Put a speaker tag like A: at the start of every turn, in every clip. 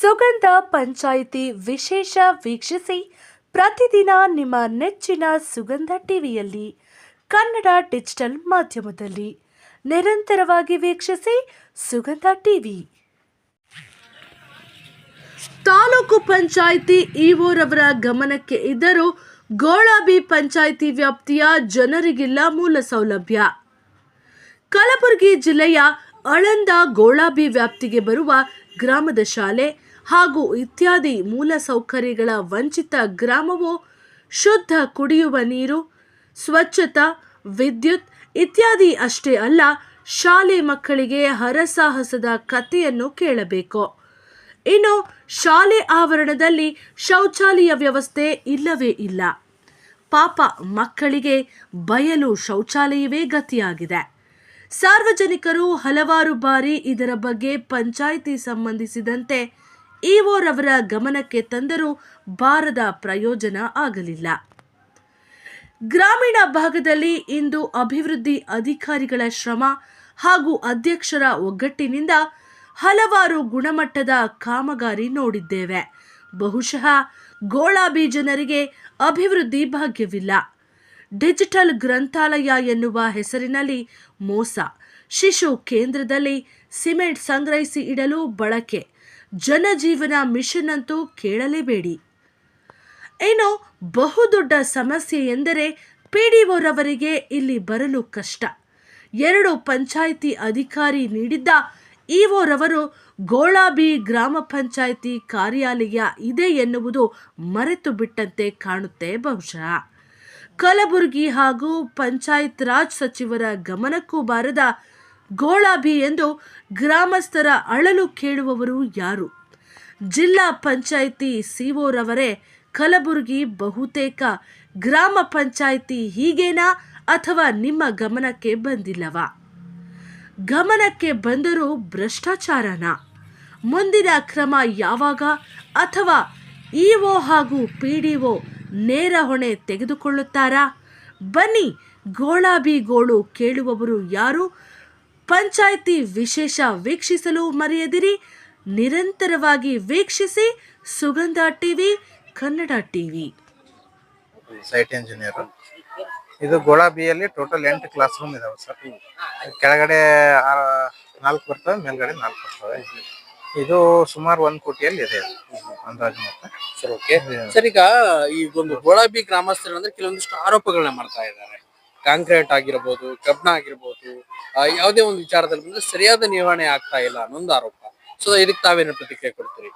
A: ಸುಗಂಧ ಪಂಚಾಯಿತಿ ವಿಶೇಷ ವೀಕ್ಷಿಸಿ ಪ್ರತಿದಿನ ನಿಮ್ಮ ನೆಚ್ಚಿನ ಸುಗಂಧ ಟಿವಿಯಲ್ಲಿ ಕನ್ನಡ ಡಿಜಿಟಲ್ ಮಾಧ್ಯಮದಲ್ಲಿ ನಿರಂತರವಾಗಿ ವೀಕ್ಷಿಸಿ ಸುಗಂಧ ಟಿವಿ. ತಾಲೂಕು ಪಂಚಾಯಿತಿ ಇಒರವರ ಗಮನಕ್ಕೆ ಇದ್ದರೂ ಗೋಳಾಬಿ ಪಂಚಾಯಿತಿ ವ್ಯಾಪ್ತಿಯ ಜನರಿಗಿಲ್ಲ ಮೂಲ ಸೌಲಭ್ಯ. ಕಲಬುರಗಿ ಜಿಲ್ಲೆಯ ಅಳಂದ ಗೋಳಾಬಿ ವ್ಯಾಪ್ತಿಗೆ ಬರುವ ಗ್ರಾಮದ ಶಾಲೆ ಹಾಗೂ ಇತ್ಯಾದಿ ಮೂಲ ಸೌಕರ್ಯಗಳ ವಂಚಿತ ಗ್ರಾಮವು ಶುದ್ಧ ಕುಡಿಯುವ ನೀರು, ಸ್ವಚ್ಛತಾ, ವಿದ್ಯುತ್ ಇತ್ಯಾದಿ ಅಷ್ಟೇ ಅಲ್ಲ, ಶಾಲೆ ಮಕ್ಕಳಿಗೆ ಹರಸಾಹಸದ ಕಥೆಯನ್ನು ಕೇಳಬೇಕು. ಇನ್ನು ಶಾಲೆ ಆವರಣದಲ್ಲಿ ಶೌಚಾಲಯ ವ್ಯವಸ್ಥೆ ಇಲ್ಲವೇ ಇಲ್ಲ. ಪಾಪ ಮಕ್ಕಳಿಗೆ ಬಯಲು ಶೌಚಾಲಯವೇ ಗತಿಯಾಗಿದೆ. ಸಾರ್ವಜನಿಕರು ಹಲವಾರು ಬಾರಿ ಇದರ ಬಗ್ಗೆ ಪಂಚಾಯಿತಿ ಸಂಬಂಧಿಸಿದಂತೆ ಇಒರವರ ಗಮನಕ್ಕೆ ತಂದರೂ ಬಾರದ ಪ್ರಯೋಜನ ಆಗಲಿಲ್ಲ. ಗ್ರಾಮೀಣ ಭಾಗದಲ್ಲಿ ಇಂದು ಅಭಿವೃದ್ಧಿ ಅಧಿಕಾರಿಗಳ ಶ್ರಮ ಹಾಗೂ ಅಧ್ಯಕ್ಷರ ಒಗ್ಗಟ್ಟಿನಿಂದ ಹಲವಾರು ಗುಣಮಟ್ಟದ ಕಾಮಗಾರಿ ನೋಡಿದ್ದೇವೆ. ಬಹುಶಃ ಗೋಳಾಬಿ ಜನರಿಗೆ ಅಭಿವೃದ್ಧಿ ಭಾಗ್ಯವಿಲ್ಲ. ಡಿಜಿಟಲ್ ಗ್ರಂಥಾಲಯ ಎನ್ನುವ ಹೆಸರಿನಲ್ಲಿ ಮೋಸ. ಶಿಶು ಕೇಂದ್ರದಲ್ಲಿ ಸಿಮೆಂಟ್ ಸಂಗ್ರಹಿಸಿ ಇಡಲು ಬಳಕೆ. ಜನಜೀವನ ಮಿಷನ್ ಅಂತೂ ಕೇಳಲೇಬೇಡಿ. ಏನೋ ಬಹುದೊಡ್ಡ ಸಮಸ್ಯೆ ಎಂದರೆ ಪಿಡಿಒರವರಿಗೆ ಇಲ್ಲಿ ಬರಲು ಕಷ್ಟ. ಎರಡು ಪಂಚಾಯಿತಿ ಅಧಿಕಾರಿ ನೀಡಿದ್ದ ಇಒರವರು ಗೋಳಾಬಿ ಗ್ರಾಮ ಪಂಚಾಯಿತಿ ಕಾರ್ಯಾಲಯ ಇದೆ ಎನ್ನುವುದು ಮರೆತು ಬಿಟ್ಟಂತೆ ಕಾಣುತ್ತೆ ಬಹುಶಃ. ಕಲಬುರಗಿ ಹಾಗೂ ಪಂಚಾಯತ್ ರಾಜ್ ಸಚಿವರ ಗಮನಕ್ಕೂ ಬಾರದ ಗೋಳಾಬಿ ಎಂದು ಗ್ರಾಮಸ್ಥರ ಅಳಲು ಕೇಳುವವರು ಯಾರು? ಜಿಲ್ಲಾ ಪಂಚಾಯಿತಿ ಸಿಒರವರೇ ಕಲಬುರಗಿ ಬಹುತೇಕ. ಗ್ರಾಮ ಪಂಚಾಯಿತಿ ಹೀಗೇನಾ ಅಥವಾ ನಿಮ್ಮ ಗಮನಕ್ಕೆ ಬಂದಿಲ್ಲವಾ? ಗಮನಕ್ಕೆ ಬಂದರೂ ಭ್ರಷ್ಟಾಚಾರನ? ಮುಂದಿನ ಕ್ರಮ ಯಾವಾಗ? ಅಥವಾ ಇಒ ಹಾಗೂ ಪಿ ಡಿ ಒ ನೇರ ಹೊಣೆ ತೆಗೆದುಕೊಳ್ಳುತ್ತಾರಾ? ಬನ್ನಿ ಗೋಳಾಬಿ ಗೋಳು ಕೇಳುವವರು ಯಾರು? ಪಂಚಾಯಿತಿ ವಿಶೇಷ ವೀಕ್ಷಿಸಲು ಮರೆಯದಿರಿ. ನಿರಂತರವಾಗಿ ವೀಕ್ಷಿಸಿ Sugandha TV Kannada TV.
B: Site engineer. ಇದು ಗೋಳಾಬಿಯಲ್ಲಿ ಟೋಟಲ್ ಎಂಟು ಕ್ಲಾಸ್ ರೂಮ್ ಇದಾವೆ ಸರ್. ಕೆಳಗಡೆ ನಾಲ್ಕು ಬರ್ತವೆ ಮೇಲ್ಗಡೆ ನಾಲ್ಕು ಬರ್ತವೆ. ಇದು ಸುಮಾರು ಒಂದು ಕೋಟಿಯಲ್ಲಿ ಇದೆ ಅಂದಾಜು ಮತ್ತೆ.
C: ಸರ್ ಓಕೆ ಸರ್ ಈಗ ಈ ಒಂದು ಗೋಳಾಬಿ ಗ್ರಾಮಸ್ಥರು ಅಂದ್ರೆ ಕೆಲವೊಂದಿಷ್ಟು ಆರೋಪಗಳನ್ನ ಮಾಡ್ತಾ ಇದ್ದಾರೆ. ಕಾಂಕ್ರೀಟ್ ಆಗಿರ್ಬೋದು ಕಬ್ಬಿಣ ಆಗಿರ್ಬೋದು ಯಾವುದೇ ಒಂದು ವಿಚಾರದಲ್ಲಿ ಬಂದ್ರೆ ಸರಿಯಾದ ನಿರ್ವಹಣೆ ಆಗ್ತಾ ಇಲ್ಲ ಅನ್ನೊಂದು ಆರೋಪ. ಸೊ ಇದಕ್ಕೆ ತಾವೇನು ಪ್ರತಿಕ್ರಿಯೆ ಕೊಡ್ತೀರಿ?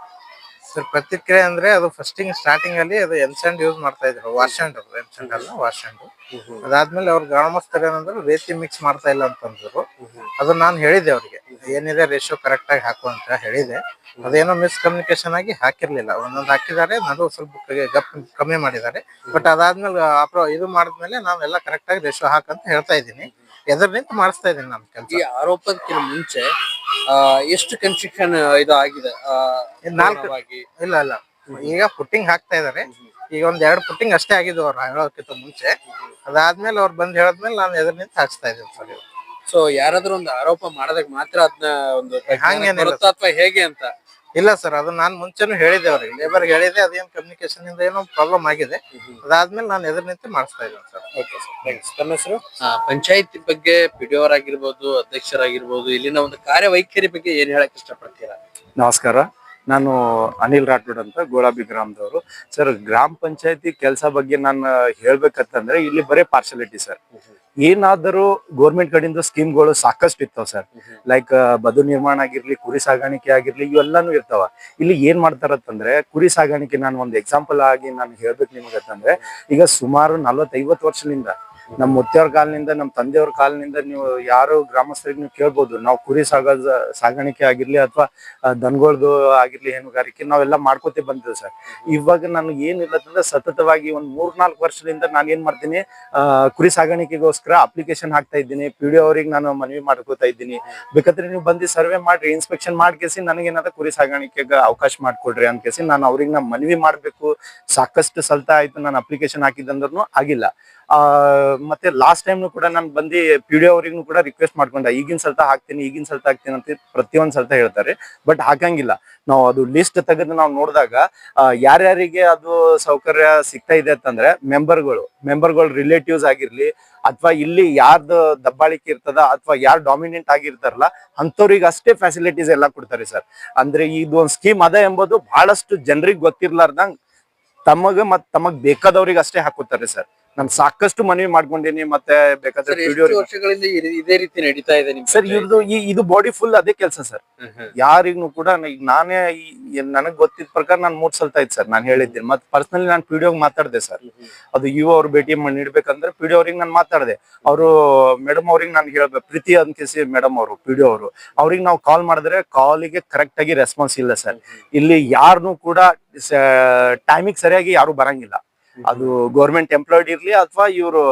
B: ಸರ್ ಪ್ರತಿಕ್ರಿಯೆ ಅಂದ್ರೆ ಅದು ಫಸ್ಟಿಂಗ್ ಸ್ಟಾರ್ಟಿಂಗ್ ಅಲ್ಲಿ ಅದು ಎನ್ಸೆಂಟ್ ಯೂಸ್ ಮಾಡ್ತಾ ಇದ್ರು. ವಾಶ್ ಅಂಡ್ ಎನ್ಸೆಂಟ್ ಅಲ್ಲ ವಾಶ್ ಅಂಡ್ ಅದಾದ್ಮೇಲೆ ಅವ್ರ ಗ್ರಾಮಸ್ಥರು ಏನಂದ್ರೆ ರೇತಿ ಮಿಕ್ಸ್ ಮಾಡ್ತಾ ಇಲ್ಲ ಅಂತಂದ್ರು. ಅದು ನಾನು ಹೇಳಿದೆ ಅವ್ರಿಗೆ. ಏನಿದೆ ರೇಷಿಯೋ ಕರೆಕ್ಟ್ ಆಗಿ ಹಾಕು ಅಂತ ಹೇಳಿದೆ. ಅದೇನೋ ಮಿಸ್ಕಮ್ಯುನಿಕೇಶನ್ ಆಗಿ ಹಾಕಿರ್ಲಿಲ್ಲ. ಒಂದೊಂದು ಹಾಕಿದ್ದಾರೆ ನಡು ಸ್ವಲ್ಪ ಗಪ್ ಕಮ್ಮಿ ಮಾಡಿದ್ದಾರೆ. ಬಟ್ ಅದಾದ್ಮೇಲೆ ಅಪ್ರೋ ಇದು ಮಾಡಿದ್ಮೇಲೆ ನಾವೆಲ್ಲ ಕರೆಕ್ಟ್ ಆಗಿ ರೇಷಿಯೋ ಹಾಕಂತ ಹೇಳ್ತಾ ಇದ್ದೀನಿ. ಎದ್ರ ನಿಂತು ಮಾಡಿಸ್ತಾ ಇದ್ದೀನಿ ಕೆಲಸ.
C: ಈ ಆರೋಪಕ್ಕಿಂತ ಮುಂಚೆ ಆ, ಎಷ್ಟು ಕನ್ಸ್ಟ್ರಕ್ಷನ್ ಇದು ಆಗಿದೆ? ಆ,
B: ನಾಲ್ಕು-
C: ಪೂರ್ಣವಾಗಿ?
B: ಇಲ್ಲ ಇಲ್ಲ. ಈಗ ಪುಟ್ಟಿಂಗ್ ಹಾಕ್ತಾ ಇದಾರೆ ಈಗ ಒಂದ್ ಎರಡು ಪುಟ್ಟಿಂಗ್ ಅಷ್ಟೇ ಆಗಿದ್ದು ಅವ್ರು ಹೇಳೋಕ್ಕಿಂತ ಮುಂಚೆ. ಅದಾದ್ಮೇಲೆ ಅವ್ರು ಬಂದ್ ಹೇಳದ್ಮೇಲೆ ನಾನು ಎದ್ರ ನಿಂತು ಹಾಕ್ಸ್ತಾ ಇದ್ದೀನಿ ಸರ್.
C: ಸೊ ಯಾರಾದ್ರೂ ಒಂದು ಆರೋಪ ಮಾಡಿದಾಗ ಮಾತ್ರ ಅದನ್ನ ಒಂದು
B: ಹಂಗೇನಿಲ್ಲ
C: ಅಥವಾ ಹೇಗೆ ಅಂತ?
B: ಇಲ್ಲ ಸರ್ ಅದು ನಾನು ಮುಂಚೆನೂ ಹೇಳಿದೆ ಅವ್ರಿಗೆ. ಲೇಬರ್ ಹೇಳಿದೆ ಅದೇನು ಕಮ್ಯುನಿಕೇಶನ್ ಇಂದ ಏನೋ ಪ್ರಾಬ್ಲಮ್ ಆಗಿದೆ. ಅದಾದ್ಮೇಲೆ ನಾನು ಎದುರು ನಿಂತು ಮಾಡಿಸ್ತಾ ಇದ್ದೀನಿ ಸರ್.
C: ಓಕೆ ಸರ್ ಥ್ಯಾಂಕ್ಸ್ ತಮ್ಮ ಹೆಸರು? ಪಂಚಾಯಿತಿ ಬಗ್ಗೆ ಪಿಡಿಒರ್ ಆಗಿರ್ಬೋದು ಅಧ್ಯಕ್ಷರಾಗಿರ್ಬೋದು ಇಲ್ಲಿನ ಒಂದು ಕಾರ್ಯವೈಖರಿ ಬಗ್ಗೆ ಏನ್ ಹೇಳಕ್ ಇಷ್ಟಪಡ್ತೀರಾ?
D: ನಮಸ್ಕಾರ. ನಾನು ಅನಿಲ್ ರಾಠೋಡ್ ಅಂತ, ಗೋಳಾಬಿ ಗ್ರಾಮದವರು. ಸರ್, ಗ್ರಾಮ ಪಂಚಾಯತಿ ಕೆಲಸ ಬಗ್ಗೆ ನಾನು ಹೇಳ್ಬೇಕಂತಂದ್ರೆ ಇಲ್ಲಿ ಬರೀ ಪಾರ್ಶಾಲಿಟಿ ಸರ್. ಏನಾದರೂ ಗೋರ್ಮೆಂಟ್ ಕಡೆಯಿಂದ ಸ್ಕೀಮ್ಗಳು ಸಾಕಷ್ಟು ಇರ್ತಾವ ಸರ್. ಲೈಕ್ ಬದು ನಿರ್ಮಾಣ ಆಗಿರ್ಲಿ, ಕುರಿ ಸಾಗಾಣಿಕೆ ಆಗಿರ್ಲಿ, ಇವೆಲ್ಲಾನು ಇರ್ತಾವ. ಇಲ್ಲಿ ಏನ್ ಮಾಡ್ತಾರತ್ತಂದ್ರೆ ಕುರಿ ಸಾಗಾಣಿಕೆ ನಾನು ಒಂದು ಎಕ್ಸಾಂಪಲ್ ಆಗಿ ನಾನು ಹೇಳ್ಬೇಕು ನಿಮ್ಗಂತಂದ್ರೆ, ಈಗ ಸುಮಾರು ನಲ್ವತ್ತೈವತ್ತು ವರ್ಷದಿಂದ ನಮ್ಮ ಮುತ್ತೆಯವ್ರ ಕಾಲನಿಂದ ನಮ್ಮ ತಂದೆಯವ್ರ ಕಾಲನಿಂದ ನೀವು ಯಾರು ಗ್ರಾಮಸ್ಥರಿಗೆ ನೀವು ಕೇಳ್ಬೋದು. ನಾವು ಕುರಿ ಸಾಗ, ಸಾಗಾಣಿಕೆ ಆಗಿರ್ಲಿ ಅಥವಾ ದನಗಳದು ಆಗಿರ್ಲಿ ಹೈನುಗಾರಿಕೆ ನಾವೆಲ್ಲ ಮಾಡ್ಕೋತಿ ಬಂದಿದ್ದೀವಿ ಸರ್. ಇವಾಗ ನನಗೆ ಏನಿಲ್ಲ ಅಂತಂದ್ರೆ ಸತತವಾಗಿ ಒಂದು ಮೂರ್ ನಾಲ್ಕು ವರ್ಷದಿಂದ ನಾನು ಏನ್ ಮಾಡ್ತೀನಿ ಕುರಿ ಸಾಗಾಣಿಕೆಗೋಸ್ಕರ ಅಪ್ಲಿಕೇಶನ್ ಹಾಕ್ತಾ ಇದ್ದೀನಿ. ಪಿ ಡಿ ಅವ್ರಿಗೆ ನಾನು ಮನವಿ ಮಾಡ್ಕೋತಾ ಇದ್ದೀನಿ. ಬೇಕಾದ್ರೆ ನೀವು ಬಂದು ಸರ್ವೆ ಮಾಡ್ರಿ ಇನ್ಸ್ಪೆಕ್ಷನ್ ಮಾಡ್ಕೇಸಿ ನನಗೇನಾದ ಕುರಿ ಸಾಗಾಣಿಕೆಗೆ ಅವಕಾಶ ಮಾಡ್ಕೊಡ್ರಿ ಅನ್ಕೇಸಿ ನಾನು ಅವ್ರಿಗೆ ನಾನು ಮನವಿ ಮಾಡ್ಬೇಕು. ಸಾಕಷ್ಟು ಸಲ್ತ ಆಯ್ತು, ನಾನು ಅಪ್ಲಿಕೇಶನ್ ಹಾಕಿದ್ದಂದ್ರೂ ಆಗಿಲ್ಲ. ಮತ್ತೆ ಲಾಸ್ಟ್ ಟೈಮ್ನು ಕೂಡ ನಾನು ಬಂದು ಪಿ ಡಿ ಅವ್ರಿಗೂ ಕೂಡ ರಿಕ್ವೆಸ್ಟ್ ಮಾಡ್ಕೊಂಡೆ. ಈಗಿನ ಸಲ್ತ ಹಾಕ್ತೀನಿ, ಈಗಿನ ಸಲ್ತ ಹಾಕ್ತೀನಿ ಅಂತ ಪ್ರತಿಯೊಂದ್ ಸಲ್ತ ಹೇಳ್ತಾರೆ. ಬಟ್ ಹಾಕಂಗಿಲ್ಲ. ನಾವು ಅದು ಲಿಸ್ಟ್ ತೆಗೆದು ನಾವು ನೋಡಿದಾಗ ಯಾರ್ಯಾರಿಗೆ ಅದು ಸೌಕರ್ಯ ಸಿಗ್ತಾ ಇದೆ ಅಂತಂದ್ರೆ ಮೆಂಬರ್ಗಳು ಮೆಂಬರ್ಗಳು ರಿಲೇಟಿವ್ಸ್ ಆಗಿರ್ಲಿ, ಅಥವಾ ಇಲ್ಲಿ ಯಾರ್ದು ದಬ್ಬಾಳಿಕೆ ಇರ್ತದ, ಅಥವಾ ಯಾರು ಡಾಮಿನೆಂಟ್ ಆಗಿರ್ತಾರಲ್ಲ ಅಂತವ್ರಿಗೆ ಅಷ್ಟೇ ಫೆಸಿಲಿಟೀಸ್ ಎಲ್ಲ ಕೊಡ್ತಾರೆ ಸರ್. ಅಂದ್ರೆ ಇದು ಒಂದು ಸ್ಕೀಮ್ ಅದ ಎಂಬುದು ಬಹಳಷ್ಟು ಜನರಿಗೆ ಗೊತ್ತಿರ್ಲಾರ್ದಂಗ್ ತಮಗ ಮತ್ ತಮಗ್ ಬೇಕಾದವ್ರಿಗೆ ಅಷ್ಟೇ ಹಾಕುತ್ತಾರೆ ಸರ್. ನಾನು ಸಾಕಷ್ಟು ಮನವಿ ಮಾಡ್ಕೊಂಡಿನಿ ಮತ್ತೆ ಬೇಕಾದ್ರೆ ವಿಡಿಯೋ
C: ಎಷ್ಟು ವರ್ಷಗಳಿಂದ ಇದೇ ರೀತಿ ನಡೀತಾ ಇದೆ
D: ಸರ್ ಇವ್ರದ್ದು ಈ ಇದು ಬಾಡಿ ಫುಲ್ ಅದೇ ಕೆಲಸ ಸರ್. ಯಾರಿಗೂ ಕೂಡ ಈಗ ನಾನೇ ನನಗ್ ಗೊತ್ತಿದ ಪ್ರಕಾರ ನಾನು ಮೂರ್ ಸಲ್ತಾ ಸರ್ ನಾನು ಹೇಳಿದ್ದೀನಿ. ಮತ್ತೆ ಪರ್ಸನಲಿ ನಾನು ಪಿಡಿಯೋಗ್ ಮಾತಾಡಿದೆ ಸರ್. ಅದು ಇವ ಅವ್ರ ಭೇಟಿ ಮಾಡಿ ನೀಡ್ಬೇಕಂದ್ರೆ ಪಿಡಿಯೋ ಅವ್ರಿಗೆ ನಾನು ಮಾತಾಡಿದೆ. ಅವರು ಮೇಡಮ್ ಅವ್ರಿಗೆ ನಾನು ಹೇಳ್ಬೇಕು ಪ್ರೀತಿ ಅನ್ಕಿಸಿ ಮೇಡಮ್ ಅವರು ಪಿಡಿಯೋ ಅವರು. ಅವ್ರಿಗೆ ನಾವು ಕಾಲ್ ಮಾಡಿದ್ರೆ ಕಾಲಿಗೆ ಕರೆಕ್ಟ್ ಆಗಿ ರೆಸ್ಪಾನ್ಸ್ ಇಲ್ಲ ಸರ್. ಇಲ್ಲಿ ಯಾರನ್ನೂ ಕೂಡ ಟೈಮಿಗೆ ಸರಿಯಾಗಿ ಯಾರು ಬರಂಗಿಲ್ಲ. ಅದು ಗೌರ್ಮೆಂಟ್ ಎಂಪ್ಲಾಯ್ಡ್ ಇರ್ಲಿ ಅಥವಾ ಇವರು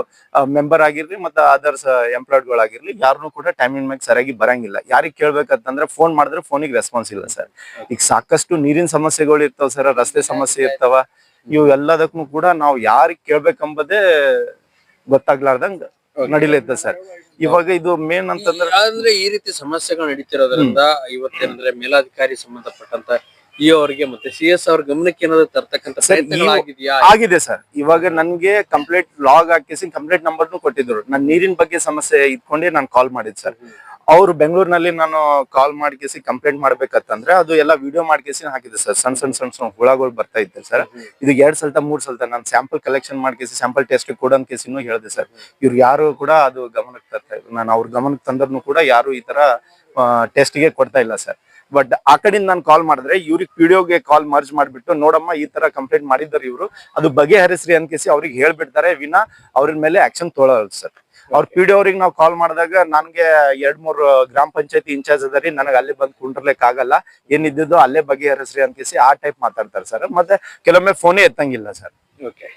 D: ಮೆಂಬರ್ ಆಗಿರ್ಲಿ ಮತ್ತೆ ಅದರ್ಸ್ ಎಂಪ್ಲಾಯ್ಡ್ ಗಳಾಗಿರ್ಲಿ ಯಾರನ್ನು ಕೂಡ ಟೈಮಿಂಗ್ ಮ್ಯಾಗ ಸರಿಯಾಗಿ ಬರಂಗಿಲ್ಲ. ಯಾರಿಗೆ ಕೇಳ್ಬೇಕಂತಂದ್ರೆ ಫೋನ್ ಮಾಡಿದ್ರೆ ಫೋನಿಗೆ ರೆಸ್ಪಾನ್ಸ್ ಇಲ್ಲ ಸರ್. ಈಗ ಸಾಕಷ್ಟು ನೀರಿನ ಸಮಸ್ಯೆಗಳು ಇರ್ತಾವ ಸರ್ ರಸ್ತೆ ಸಮಸ್ಯೆ ಇರ್ತಾವ. ಇವು ಎಲ್ಲದಕ್ಕೂ ಕೂಡ ನಾವು ಯಾರಿಗೆ ಕೇಳ್ಬೇಕಂಬದೇ ಗೊತ್ತಾಗ್ಲಾರ್ದಂಗ ನಡಿಲೈತೆ ಸರ್. ಇವಾಗ ಇದು ಮೇನ್ ಅಂತಂದ್ರೆ
C: ಅಂದ್ರೆ ಈ ರೀತಿ ಸಮಸ್ಯೆಗಳು ನಡೀತಿರೋದ್ರಿಂದ ಇವತ್ತೇನಂದ್ರೆ ಮೇಲಾಧಿಕಾರಿ ಸಂಬಂಧಪಟ್ಟಂತ ಇ ಅವರಿಗೆ ಮತ್ತೆ ಸಿ ಎಸ್ ಅವ್ರ ಗಮನಕ್ಕೆ ಏನಾದ್ರು ತರ್ತಕ್ಕಂತ
D: ಸರ್, ಆಗಿದೆ ಸರ್. ಇವಾಗ ನನ್ಗೆ ಕಂಪ್ಲೇಂಟ್ ಲಾಗ್ ಹಾಕಿಸಿ ಕಂಪ್ಲೇಂಟ್ ನಂಬರ್ನು ಕೊಟ್ಟಿದ್ರು. ನಾನು ನೀರಿನ ಬಗ್ಗೆ ಸಮಸ್ಯೆ ಇಟ್ಕೊಂಡೆ ನಾನು ಕಾಲ್ ಮಾಡಿದ್ ಸರ್. ಅವ್ರು ಬೆಂಗಳೂರಿನಲ್ಲಿ ನಾನು ಕಾಲ್ ಮಾಡ್ಕೇಸಿ ಕಂಪ್ಲೇಂಟ್ ಮಾಡ್ಬೇಕಂತಂದ್ರೆ ಅದು ಎಲ್ಲ ವಿಡಿಯೋ ಮಾಡ್ಕೇಸಿ ಹಾಕಿದೆ ಸರ್. ಸಣ್ಣ ಸಣ್ಣ ಸಣ್ಣ ಸಣ್ಣ ಹುಳಗಳು ಬರ್ತಾ ಇದ್ದೆ ಸರ್. ಇದು ಎರಡ್ ಸಲ್ತ ಮೂರ್ ಸಲ್ತ ನಾನು ಸ್ಯಾಂಪಲ್ ಕಲೆಕ್ಷನ್ ಮಾಡ್ಕೇಸಿ ಸ್ಯಾಂಪಲ್ ಟೆಸ್ಟ್ ಕೊಡೋನ್ ಕೇಸಿನೂ ಹೇಳಿದೆ ಸರ್. ಇವ್ರು ಯಾರು ಕೂಡ ಅದು ಗಮನಕ್ಕೆ ತರ್ತಾ ನಾನು ಅವ್ರ ಗಮನಕ್ಕೆ ತಂದ್ರು ಕೂಡ ಯಾರು ಈ ತರ ಟೆಸ್ಟ್ಗೆ ಕೊಡ್ತಾ ಇಲ್ಲ ಸರ್. ಬಟ್ ಆ ಕಡೆಯಿಂದ ನಾನು ಕಾಲ್ ಮಾಡಿದ್ರೆ ಇವ್ರಿಗೆ ವಿಡಿಯೋಗೆ ಕಾಲ್ ಮರ್ಜ್ ಮಾಡಿಬಿಟ್ಟು ನೋಡಮ್ಮ ಈ ತರ ಕಂಪ್ಲೇಂಟ್ ಮಾಡಿದ್ದಾರೆ ಇವರು. ಅದು ಬಗೆಹರಿಸ್ರಿ ಅನ್ಕೇಸಿ ಅವ್ರಿಗೆ ಹೇಳ್ಬಿಡ್ತಾರೆ. ವಿನ ಅವ್ರ ಮೇಲೆ ಆಕ್ಷನ್ ತೊಗೊಳಲ್ಲ ಸರ್. ಅವ್ರ ಪಿ ಡಿ ಅವ್ರಿಗೆ ನಾವು ಕಾಲ್ ಮಾಡಿದಾಗ ನನ್ಗೆ ಎರಡ್ ಮೂರ್ ಗ್ರಾಮ ಪಂಚಾಯತಿ ಇನ್ಚಾರ್ಜ್ ಅದರಿ ನನಗೆ ಅಲ್ಲಿ ಬಂದು ಕುಂಡ್ರಲಿಕ್ಕೆ ಆಗಲ್ಲ. ಏನಿದ್ದು ಅಲ್ಲೇ ಬಗೆಹರಿಸ್ರಿ ಅನ್ಕೇಸಿ ಆ ಟೈಪ್ ಮಾತಾಡ್ತಾರೆ ಸರ್. ಮತ್ತೆ ಕೆಲವೊಮ್ಮೆ ಫೋನೇ ಎತ್ತಂಗಿಲ್ಲ ಸರ್.
C: ಓಕೆ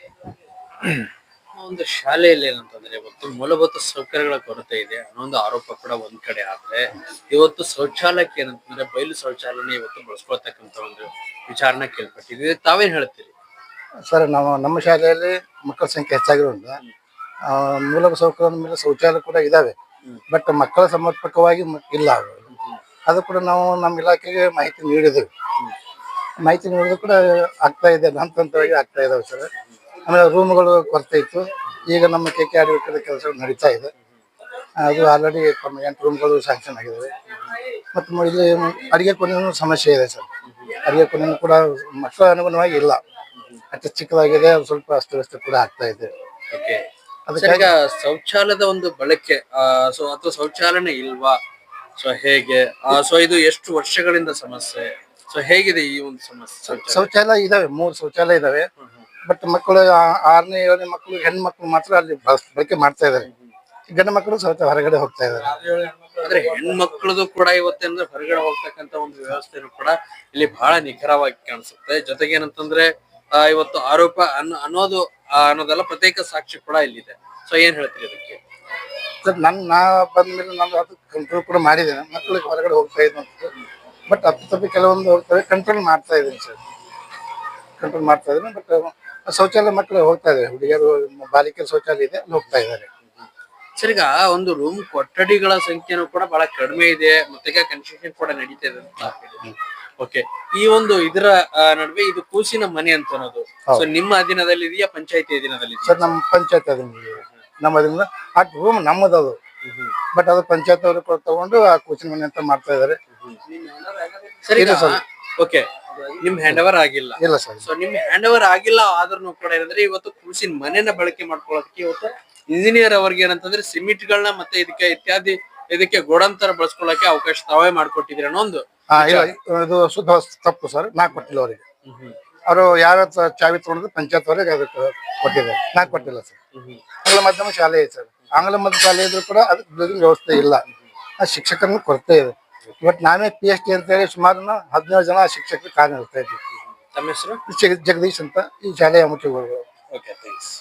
C: ಒಂದು ಶಾಲೆಯಲ್ಲಿ ಏನಂತಂದ್ರೆ ಇವತ್ತು ಮೂಲಭೂತ ಸೌಕರ್ಯಗಳ ಕೊರತೆ ಇದೆ ಅನ್ನೋ ಒಂದು ಆರೋಪ ಕೂಡ ಒಂದ್ ಕಡೆ ಆದ್ರೆ ಇವತ್ತು ಶೌಚಾಲಯಕ್ಕೆ ಏನಂತಂದ್ರೆ ಬಯಲು ಶೌಚಾಲಯನ ಇವತ್ತು ಬಳಸ್ಕೊಳ್ತಕ್ಕಂತ ಒಂದು ವಿಚಾರನ ಕೇಳ್ಪಟ್ಟಿದ್ವಿ ತಾವೇನ್ ಹೇಳ್ತೀರಿ?
E: ಸರ್ ನಾವು ನಮ್ಮ ಶಾಲೆಯಲ್ಲಿ ಮಕ್ಕಳ ಸಂಖ್ಯೆ ಹೆಚ್ಚಾಗಿರೋದ್ರಿಂದ ಆ, ಮೂಲಭೂತ ಸೌಕರ್ಯದ ಮೇಲೆ ಶೌಚಾಲಯ ಕೂಡ ಇದಾವೆ. ಬಟ್ ಮಕ್ಕಳ ಸಮರ್ಪಕವಾಗಿ ಮ- ಇಲ್ಲ. ಅವು. ಅದು ಕೂಡ ನಾವು ನಮ್ಮ ಇಲಾಖೆಗೆ ಮಾಹಿತಿ ನೀಡಿದ್ದೇವೆ. ಮಾಹಿತಿ ನೀಡಿದ್ರು ಕೂಡ ಆಗ್ತಾ ಇದೆ ಹಂತ ಹಂತವಾಗಿ ಆಗ್ತಾ ಇದಾವೆ ಸರ್. ಆಮೇಲೆ ರೂಮ್ಗಳು ಕೊರತೆ ಇತ್ತು. ಈಗ ನಮ್ಮ ಕೆ ಕೆ ಆಡಳಿತದ ಕೆಲಸ ನಡೀತಾ ಇದೆ. ಅದು ಆಲ್ರೆಡಿ ಎಂಟು ರೂಮ್ಗಳು ಸ್ಯಾಂಕ್ಷನ್ ಆಗಿದ್ದಾವೆ ಮತ್ತು ಇಲ್ಲಿ ಅಡುಗೆ ಕೊನೆಯೂ ಸಮಸ್ಯೆ ಇದೆ ಸರ್. ಅಡಿಗೆ ಕೊನೆಯೂ ಕೂಡ ಮಕ್ಕಳ ಅನುಗುಣವಾಗಿ ಇಲ್ಲ. ಅಷ್ಟು ಚಿಕ್ಕದಾಗಿದೆ ಅದು ಸ್ವಲ್ಪ ಅಸ್ತವ್ಯಸ್ತ ಕೂಡ ಆಗ್ತಾ ಇದೆ.
C: ಈಗ ಶೌಚಾಲಯದ ಒಂದು ಬಳಕೆ ಸೊ ಅಥವಾ ಶೌಚಾಲಯನೇ ಇಲ್ವಾ? ಸೊ ಹೇಗೆ? ಸೊ ಇದು ಎಷ್ಟು ವರ್ಷಗಳಿಂದ ಸಮಸ್ಯೆ? ಸೊ ಹೇಗಿದೆ ಈ ಒಂದು ಸಮಸ್ಯೆ? ಶೌಚಾಲಯ?
E: ಶೌಚಾಲಯ ಇದಾವೆ ಮೂರು ಶೌಚಾಲಯ ಇದಾವೆ. ಬಟ್ ಮಕ್ಕಳು ಆರನೇ ಏಳನೇ ಮಕ್ಕಳು ಹೆಣ್ಣು ಮಕ್ಕಳು ಮಾತ್ರ ಅಲ್ಲಿ ಬಳಸ್- ಬಳಕೆ ಮಾಡ್ತಾ ಇದಾರೆ ಗಂಡ ಮಕ್ಕಳು ಸ್ವಲ್ಪ ಹೊರಗಡೆ ಹೋಗ್ತಾ ಇದಾರೆ
C: ಹೆಣ್ಣು ಹೆಣ್ಮಕ್ಳದು ಕೂಡ ಇವತ್ತೇನಂದ್ರೆ ಹೊರಗಡೆ ಹೋಗ್ತಕ್ಕಂತ ಒಂದು ವ್ಯವಸ್ಥೆನೂ ಕೂಡ ಇಲ್ಲಿ ಬಹಳ ನಿಖರವಾಗಿ ಕಾಣಿಸುತ್ತೆ. ಜೊತೆಗೆ ಏನಂತಂದ್ರೆ ಇವತ್ತು ಆರೋಪ ಅನ್ನೋ ಅನ್ನೋದು ಅನ್ನೋದೆಲ್ಲ ಪ್ರತ್ಯೇಕ ಸಾಕ್ಷಿ ಕೂಡ ಇಲ್ಲಿದೆ. ಸೊ ಏನ್ ಹೇಳ್ತೀರಿ ಅದಕ್ಕೆ
E: ಸರ್ ನನ್ ನಾ ಬಂದ್ಮೇಲೆ ನಾನು ಅದು ಕಂಟ್ರೋಲ್ ಕೂಡ ಮಾಡಿದ್ದೇನೆ. ಮಕ್ಕಳಿಗೆ ಹೊರಗಡೆ ಹೋಗ್ತಾ ಇದ್ದೀನಿ ಬಟ್ ಅಪ್ಪಿ ತಪ್ಪಿ ಕೆಲವೊಂದು ಹೋಗ್ತವೆ ಕಂಟ್ರೋಲ್ ಮಾಡ್ತಾ ಇದ್ದೀನಿ ಸರ್. ಕಂಟ್ರೋಲ್ ಮಾಡ್ತಾ ಇದ್ದೀನಿ ಬಟ್ ಶೌಚಾಲಯ ಮಕ್ಕಳು ಹೋಗ್ತಾ ಇದ್ದಾರೆ. ಹುಡುಗಿಯರು ಬಾಲಿಕೆ ಶೌಚಾಲಯ ಇದೆ ಅಲ್ಲಿ ಹೋಗ್ತಾ ಇದ್ದಾರೆ.
C: ಸರ್ ಈಗ ಒಂದು ರೂಮ್ ಕೊಠಡಿಗಳ ಸಂಖ್ಯೆನೂ ಕೂಡ ಬಹಳ ಕಡಿಮೆ ಇದೆ ಮತ್ತೆ ಕನ್ಸ್ಟ್ರಕ್ಷನ್ ಕೂಡ ನಡೀತಾ ಇದೆ ಅಂತ ಓಕೆ ಈ ಒಂದು ಇದರ ಆ, ನಡುವೆ ಇದು ಕೂಸಿನ ಮನೆ ಅಂತ ಅನ್ನೋದು. ಸೊ ನಿಮ್ಮ ಅಧೀನದಲ್ಲಿ ಇದೆಯಾ ಪಂಚಾಯತಿ ಅಧೀನದಲ್ಲಿ
E: ಸರ್ ನಮ್ಮ ಪಂಚಾಯತ್ ಅದನ್ನ ನಮ್ಮ ಅದರಿಂದ ಆ ರೂಮ್ ನಮ್ಮದು ಅದು ಬಟ್ ಅದು ಪಂಚಾಯತ್ ಅವರು ಕೂಡ ತಗೊಂಡು ಆ ಕೂಚಿನ ಮನೆ ಅಂತ ಮಾಡ್ತಾ ಇದ್ದಾರೆ.
C: ಸರಿ ಓಕೆ ನಿಮ್ ಹ್ಯಾಂಡ್ ಓವರ್ ಆಗಿಲ್ಲ.
E: ಇಲ್ಲ ಸರ್.
C: ಸೊ ನಿಮ್ ಹ್ಯಾಂಡ್ ಓವರ್ ಆಗಿಲ್ಲ ಆದ್ರೂ ಕೂಡ ಏನಂದ್ರೆ ಇವತ್ತು ಕೃಷಿ ಮನೆನ ಬಳಕೆ ಮಾಡ್ಕೊಳ್ಳೋದಕ್ಕೆ ಇವತ್ತು ಇಂಜಿನಿಯರ್ ಅವ್ರಿಗೆ ಏನಂತಂದ್ರೆ ಸಿಮೆಂಟ್ ಗಳನ್ನ ಮತ್ತೆ ಇದಕ್ಕೆ ಇತ್ಯಾದಿ ಇದಕ್ಕೆ ಗೋಡಂತರ ಬಳಸ್ಕೊಳ್ಳಕ್ಕೆ ಅವಕಾಶ ತಾವೇ ಮಾಡ್ಕೊಟ್ಟಿದ್ರೆ ಅನ್ನೋ ಒಂದು
E: ಹಾ ಇಲ್ಲ ಇದು ಶುದ್ಧ ತಪ್ಪು ಸರ್. ನಾ ಕೊಟ್ಟಿಲ್ಲ ಅವರಿಗೆ. ಅವರು ಯಾರ ಹತ್ರ ಚಾವಿ ತಗೊಂಡ್ರೆ ಪಂಚಾಯತ್ ಅವರಿಗೆ ಅದಕ್ಕೆ ಕೊಟ್ಟಿದ್ದಾರೆ. ನಾ ಕೊಟ್ಟಿಲ್ಲ ಸರ್. ಆಂಗ್ಲ ಮಾಧ್ಯಮ ಶಾಲೆ ಇದೆ ಸರ್. ಆಂಗ್ಲ ಮಾಧ್ಯಮ ಶಾಲೆ ಇದ್ರು ಕೂಡ ಅದಕ್ಕೆ ವ್ಯವಸ್ಥೆ ಇಲ್ಲ. ಆ ಶಿಕ್ಷಕರನ್ನು ಕೊರತೆ ಇದೆ. ಇವತ್ತು ನಾನೇ ಪಿ ಎಚ್ ಡಿ ಅಂತೇಳಿ ಸುಮಾರು ಹದಿನೇಳು ಜನ ಶಿಕ್ಷಕರು ಕಾರ್ಯನಿರ್ತಾ ಇದ್ದೀವಿ.
C: ತಮ್ಮ ಹೆಸರು?
E: ಜಗ- ಜಗದೀಶ್ ಅಂತ ಈ ಶಾಲೆಯ ಮುಖ್ಯಗಳು
C: ಓಕೆ ಥ್ಯಾಂಕ್ಸ್